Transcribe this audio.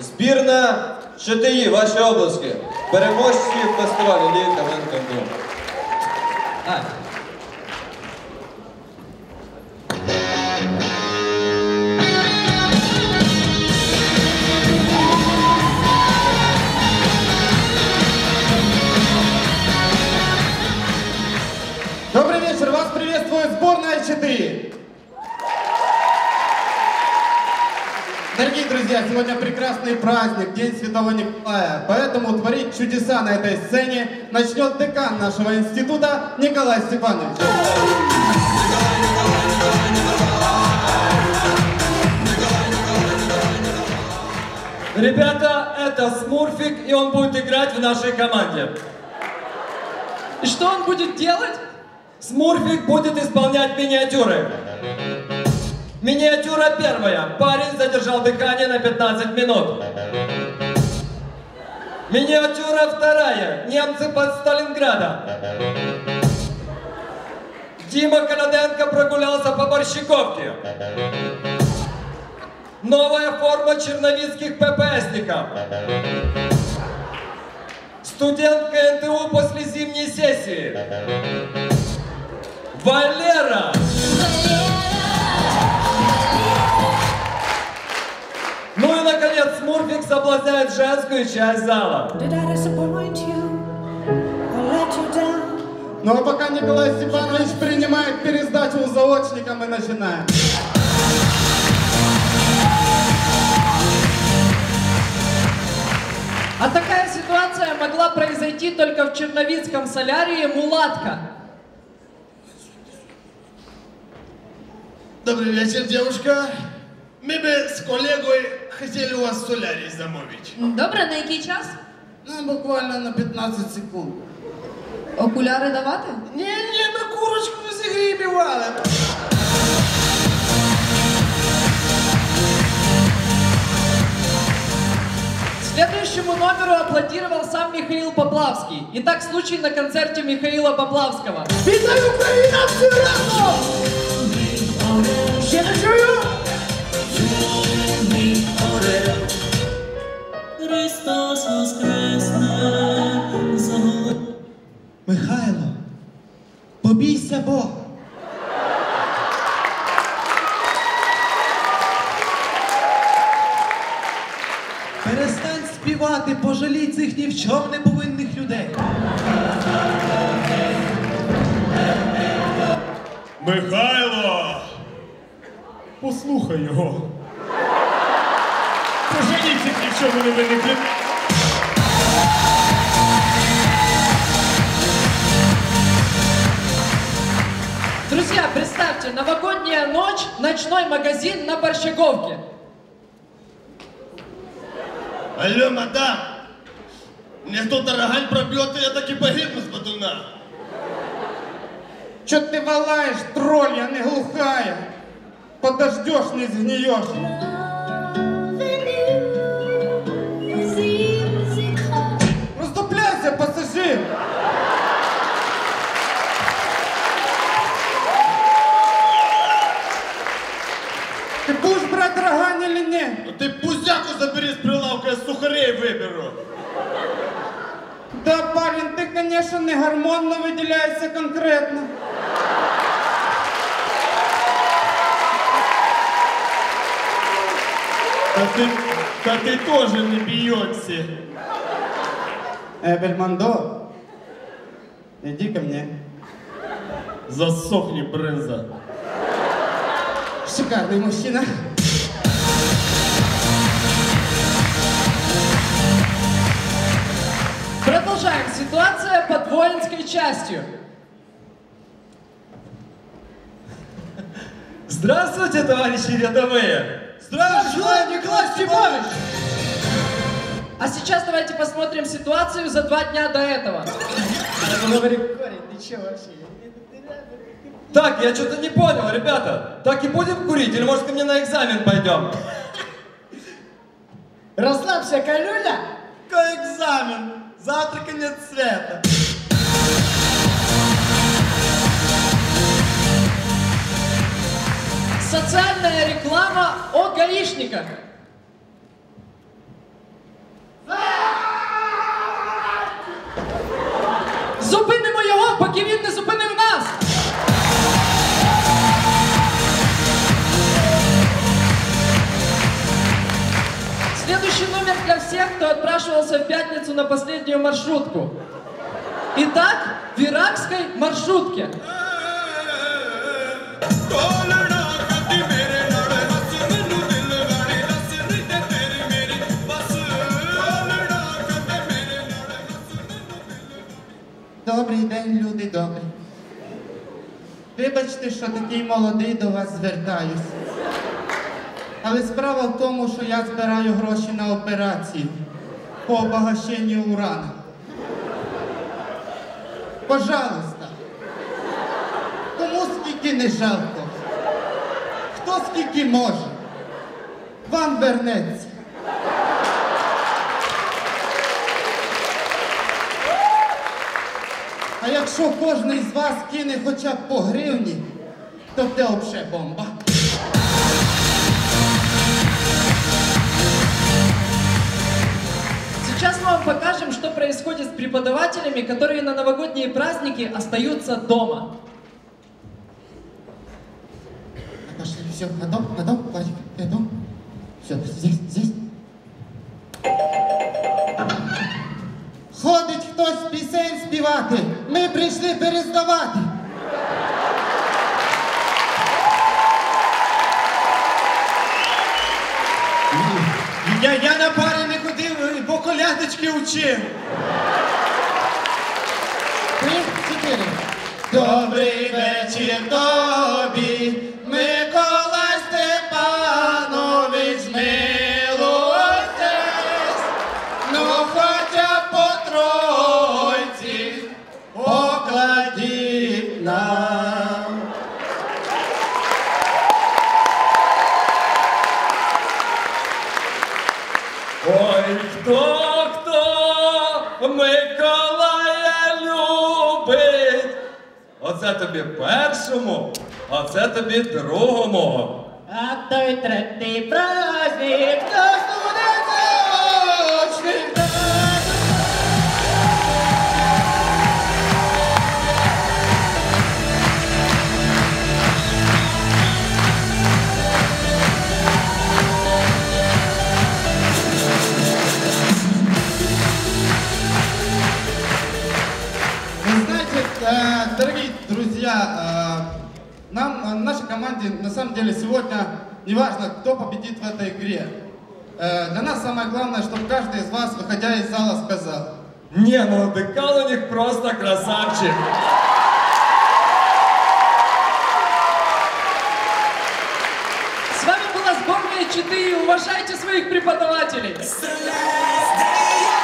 Збірна ЧТІ, ваші обласки. Переможці фестивалю Ліга Венканду. Сегодня прекрасный праздник, День Святого Николая. Поэтому творить чудеса на этой сцене начнет декан нашего института Николай Степанович. Ребята, это Смурфик, и он будет играть в нашей команде. И что он будет делать? Смурфик будет исполнять миниатюры. Миниатюра первая. Парень задержал дыхание на 15 минут. Миниатюра вторая. Немцы под Сталинградом. Дима Канаденко прогулялся по Борщиковке. Новая форма черновицких ППСников. Студентка НТУ после зимней сессии. Валера! Ну наконец, Смурфик соблазняет женскую часть зала. Ну а пока Николай Степанович принимает пересдачу заочникам, мы начинаем. А такая ситуация могла произойти только в Черновицком солярии «Мулатка». Добрый вечер, девушка. Мы бы с коллегой хотели у вас солярий замовить. Добре, на який час? Ну, буквально на 15 секунд. Окуляри давати? Не-не, на курочку мы загребевали. Следующему номеру аплодировал сам Михаил Поплавский. Итак, случай на концерте Михаила Поплавского. Вітаю, Україна, всі разом! Ще не чую? Михайло, побійся Бога. Перестань співати, пожалій цих ні в чому не повинних людей. Михайло! Послухай його. Пожалійте ні в чому не виникли. Друзья, представьте, новогодняя ночь, ночной магазин на Борщаговке. Алло, мадам! Мне кто-то рогаль пробьет, и я так и погибну с бодуна. Че ты валаешь, тролль, я не глухая? Подождешь, не сгниешь. Конечно, не гормонно выделяешься конкретно. Да ты, да ты тоже не Бейонсе. Э, Бельмондо, иди ко мне. Засохни, брынза. Шикарный мужчина. Продолжаем. Ситуация под воинской частью. Здравствуйте, товарищи рядовые! Здравствуй, Николай Степанович! А сейчас давайте посмотрим ситуацию за два дня до этого. Так, я что-то не понял, ребята. Так и будем курить, или может ко мне на экзамен пойдем? Расслабься, Калюля. Какой экзамен? Завтра конец света. Социальная реклама о гаишниках. Следующий номер для всех, кто отпрашивался в пятницу на последнюю маршрутку. Итак, в иракской маршрутке. Добрий день, люди добрі. Вибачте, що такий молодий до вас звертаюсь. Але справа в тому, що я збираю гроші на операцію по обогащенню урана. Пожалуйста. Кому скільки не жалко. Хто скільки може. Вам вернеться. А якщо кожен з вас кине хоча б по гривні, то це взагалі бомба. Сейчас мы вам покажем, что происходит с преподавателями, которые на новогодние праздники остаются дома. Пошли, все, на дом, на дом, Владик, на дом. Все, здесь, здесь. Ходить хтось пісень співати. Ми прийшли перездавати. Я, я на колядочки учив. Три, чотири. Добрий вечір тобі, Миколай Оце тобі першому, а це тобі другому. А той третій праздник, дорогие друзья, э, нам, э, нашей команде на самом деле сегодня не важно, кто победит в этой игре. Э, Для нас самое главное, чтобы каждый из вас, выходя из зала, сказал, Не, ну декан у них просто красавчик. С вами была сборная Читы. Уважайте своих преподавателей. Стреляй!